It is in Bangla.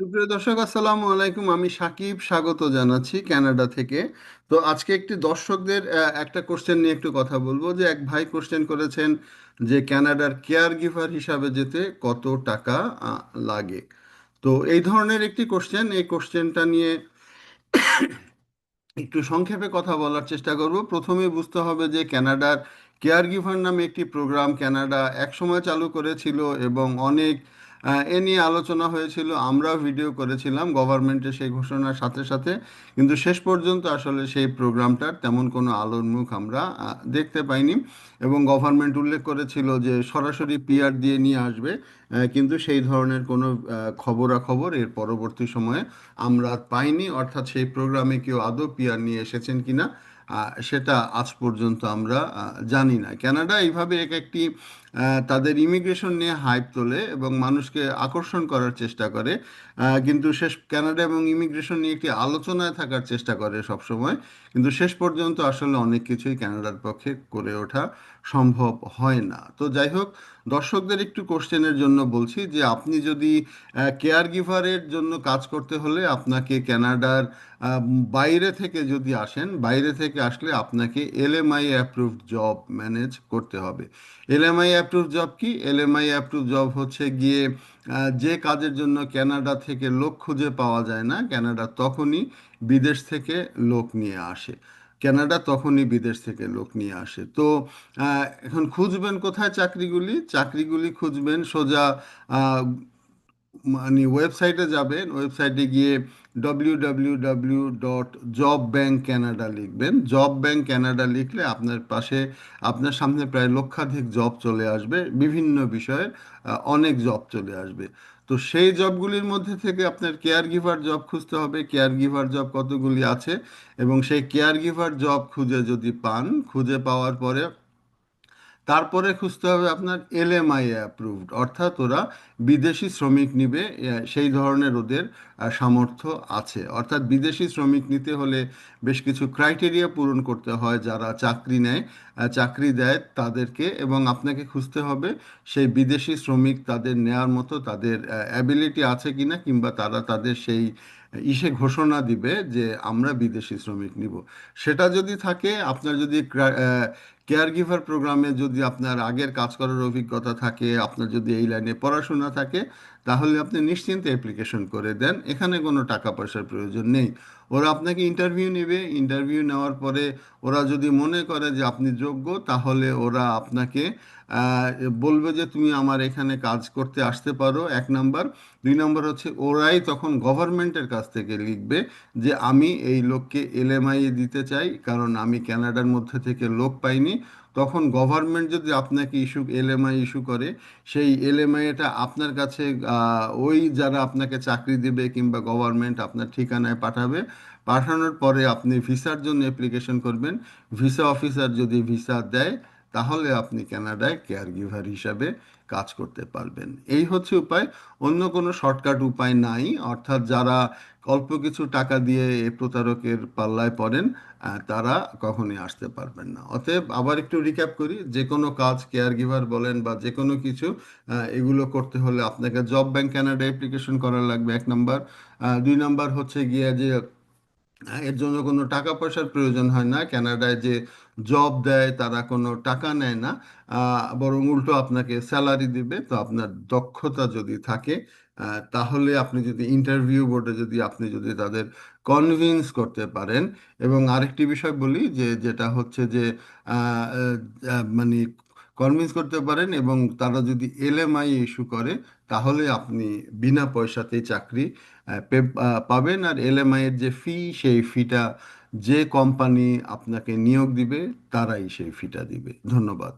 সুপ্রিয় দর্শক, আসসালামু আলাইকুম। আমি সাকিব, স্বাগত জানাচ্ছি কানাডা থেকে। তো আজকে একটি দর্শকদের একটা কোশ্চেন নিয়ে একটু কথা বলব যে, এক ভাই কোশ্চেন করেছেন যে, কানাডার কেয়ার গিভার হিসাবে যেতে কত টাকা লাগে? তো এই ধরনের একটি কোশ্চেন এই কোশ্চেনটা নিয়ে একটু সংক্ষেপে কথা বলার চেষ্টা করব। প্রথমে বুঝতে হবে যে, কানাডার কেয়ার গিভার নামে একটি প্রোগ্রাম কানাডা একসময় চালু করেছিল এবং অনেক এ নিয়ে আলোচনা হয়েছিল, আমরাও ভিডিও করেছিলাম গভর্নমেন্টের সেই ঘোষণার সাথে সাথে। কিন্তু শেষ পর্যন্ত আসলে সেই প্রোগ্রামটার তেমন কোনো আলোর মুখ আমরা দেখতে পাইনি। এবং গভর্নমেন্ট উল্লেখ করেছিল যে সরাসরি পিআর দিয়ে নিয়ে আসবে কিন্তু সেই ধরনের কোনো খবরাখবর এর পরবর্তী সময়ে আমরা পাইনি। অর্থাৎ সেই প্রোগ্রামে কেউ আদৌ পিআর নিয়ে এসেছেন কিনা সেটা আজ পর্যন্ত আমরা জানি না। কানাডা এইভাবে এক একটি তাদের ইমিগ্রেশন নিয়ে হাইপ তোলে এবং মানুষকে আকর্ষণ করার চেষ্টা করে। কিন্তু শেষ কানাডা এবং ইমিগ্রেশন নিয়ে একটি আলোচনায় থাকার চেষ্টা করে সবসময়। কিন্তু শেষ পর্যন্ত আসলে অনেক কিছুই কানাডার পক্ষে করে ওঠা সম্ভব হয় না। তো যাই হোক দর্শকদের একটু কোশ্চেনের জন্য বলছি যে আপনি যদি কেয়ার গিভারের জন্য কাজ করতে হলে আপনাকে কানাডার আহ, বাইরে থেকে যদি আসেন বাইরে থেকে আসলে আপনাকে এলএমআই অ্যাপ্রুভড জব ম্যানেজ করতে হবে। এলএমআই অ্যাপ্রুভ জব কি? এলএমআই অ্যাপ্রুভ জব হচ্ছে গিয়ে যে কাজের জন্য ক্যানাডা থেকে লোক খুঁজে পাওয়া যায় না, ক্যানাডা তখনই বিদেশ থেকে লোক নিয়ে আসে। কানাডা তখনই বিদেশ থেকে লোক নিয়ে আসে। তো এখন খুঁজবেন কোথায় চাকরিগুলি? চাকরিগুলি খুঁজবেন সোজা মানে ওয়েবসাইটে যাবেন ওয়েবসাইটে গিয়ে W W W dot job bank Canada লিখবেন। জব ব্যাংক ক্যানাডা লিখলে আপনার পাশে, আপনার সামনে প্রায় লক্ষাধিক জব চলে আসবে, বিভিন্ন বিষয়ে অনেক জব চলে আসবে। তো সেই জবগুলির মধ্যে থেকে আপনার কেয়ার গিভার জব খুঁজতে হবে। কেয়ার গিভার জব কতগুলি আছে? এবং সেই কেয়ার গিভার জব খুঁজে যদি পান, খুঁজে পাওয়ার পরে তারপরে খুঁজতে হবে আপনার এলএমআই অ্যাপ্রুভড অর্থাৎ ওরা বিদেশি শ্রমিক নিবে সেই ধরনের ওদের সামর্থ্য আছে। অর্থাৎ বিদেশি শ্রমিক নিতে হলে বেশ কিছু ক্রাইটেরিয়া পূরণ করতে হয় যারা চাকরি নেয় চাকরি দেয় তাদেরকে এবং আপনাকে খুঁজতে হবে সেই বিদেশি শ্রমিক তাদের নেয়ার মতো তাদের অ্যাবিলিটি আছে কিনা কিংবা তারা তাদের সেই ইসে ঘোষণা দিবে যে আমরা বিদেশি শ্রমিক নিব। সেটা যদি থাকে, আপনার যদি কেয়ার গিভার প্রোগ্রামে যদি আপনার আগের কাজ করার অভিজ্ঞতা থাকে, আপনার যদি এই লাইনে পড়াশোনা থাকে তাহলে আপনি নিশ্চিন্তে অ্যাপ্লিকেশন করে দেন। এখানে কোনো টাকা পয়সার প্রয়োজন নেই। ওরা আপনাকে ইন্টারভিউ নেবে। ইন্টারভিউ নেওয়ার পরে ওরা যদি মনে করে যে আপনি যোগ্য, তাহলে ওরা আপনাকে বলবে যে তুমি আমার এখানে কাজ করতে আসতে পারো। এক নাম্বার। দুই নম্বর হচ্ছে ওরাই তখন গভর্নমেন্টের কাছ থেকে লিখবে যে আমি এই লোককে এলএমআই দিতে চাই, কারণ আমি কানাডার মধ্যে থেকে লোক পাইনি। তখন গভর্নমেন্ট যদি আপনাকে ইস্যু এলএমআই ইস্যু করে, সেই এলএমআইটা আপনার কাছে ওই যারা আপনাকে চাকরি দেবে কিংবা গভর্নমেন্ট আপনার ঠিকানায় পাঠাবে, পাঠানোর পরে আপনি ভিসার জন্য অ্যাপ্লিকেশন করবেন। ভিসা অফিসার যদি ভিসা দেয়, তাহলে আপনি কানাডায় কেয়ার গিভার হিসাবে কাজ করতে পারবেন। এই হচ্ছে উপায়। অন্য কোনো শর্টকাট উপায় নাই। অর্থাৎ যারা অল্প কিছু টাকা দিয়ে এই প্রতারকের পাল্লায় পড়েন তারা কখনই আসতে পারবেন না। অতএব আবার একটু রিক্যাপ করি। যে কোনো কাজ কেয়ার গিভার বলেন বা যে কোনো কিছু এগুলো করতে হলে আপনাকে জব ব্যাংক ক্যানাডা অ্যাপ্লিকেশন করা লাগবে এক নাম্বার দুই নাম্বার হচ্ছে গিয়ে যে এর জন্য কোনো টাকা পয়সার প্রয়োজন হয় না। কানাডায় যে জব দেয়, তারা কোনো টাকা নেয় না। বরং উল্টো আপনাকে স্যালারি দিবে। তো আপনার দক্ষতা যদি থাকে তাহলে আপনি যদি ইন্টারভিউ বোর্ডে যদি আপনি যদি তাদের কনভিন্স করতে পারেন। এবং আরেকটি বিষয় বলি যে, যেটা হচ্ছে যে মানে কনভিন্স করতে পারেন এবং তারা যদি এলএমআই ইস্যু করে, তাহলে আপনি বিনা পয়সাতেই চাকরি পাবেন। আর এলএমআই এর যে ফি সেই ফিটা যে কোম্পানি আপনাকে নিয়োগ দিবে, তারাই সেই ফিটা দিবে। ধন্যবাদ।